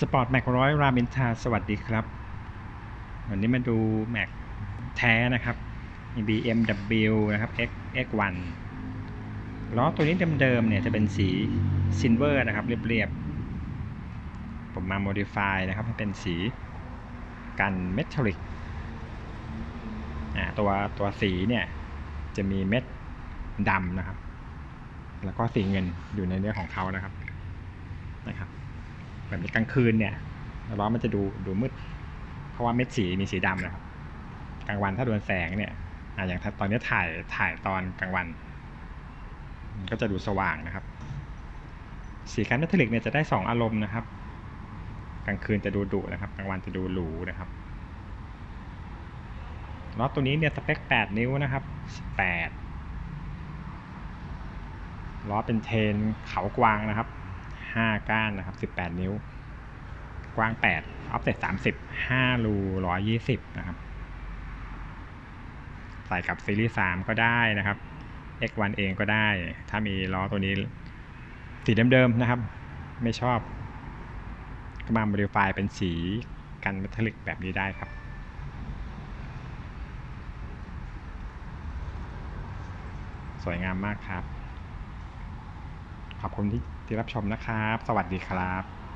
สปอร์ตแม็กร้อยรามินทาสวัสดีครับ วันนี้มาดูแม็กแท้นะครับ BMW นะครับ X X1 ล้อตัวนี้เดิมๆเนี่ยจะเป็นสีซิลเวอร์นะครับ เรียบๆ ผมมา modify นะครับ ให้เป็นสีกันเมทัลลิกตัวตัวสีเนี่ย จะมีเม็ดดำนะครับ แล้วก็สีเงินอยู่ในเนื้อของเขานะครับนะครับ แบบนี้กลางคืนเนี่ยล้อมันจะดูดูมืด เพราะว่าเม็ดสีมีสีดำนะครับ กลางวันถ้าโดนแสงเนี่ยอะอย่างตอนนี้ถ่ายถ่ายตอนกลางวัน ก็จะดูสว่างนะครับ สีคันเมทัลลิกเนี่ยจะได้สองอารมณ์นะครับ กลางคืนจะดูดุนะครับ กลางวันจะดูหรูนะครับล้อตัวนี้เนี่ยสเปค 8 นิ้วนะครับ8ล้อเป็นเทนเขากวางนะครับ 5 ก้านนะครับ 18 นิ้ว กว้าง 8 ออฟเซ็ต30 5 รู 120 นะครับ ใส่กับซีรีส์ 3 ก็ได้นะครับ X1 เองก็ได้ ถ้ามีล้อตัวนี้ สีเดิมๆนะครับ ไม่ชอบ ก็มา modify เป็นสีกันเมทัลลิกแบบนี้ได้ครับสวยงามมากครับ ขอบคุณที่ที่รับชมนะครับ สวัสดีครับ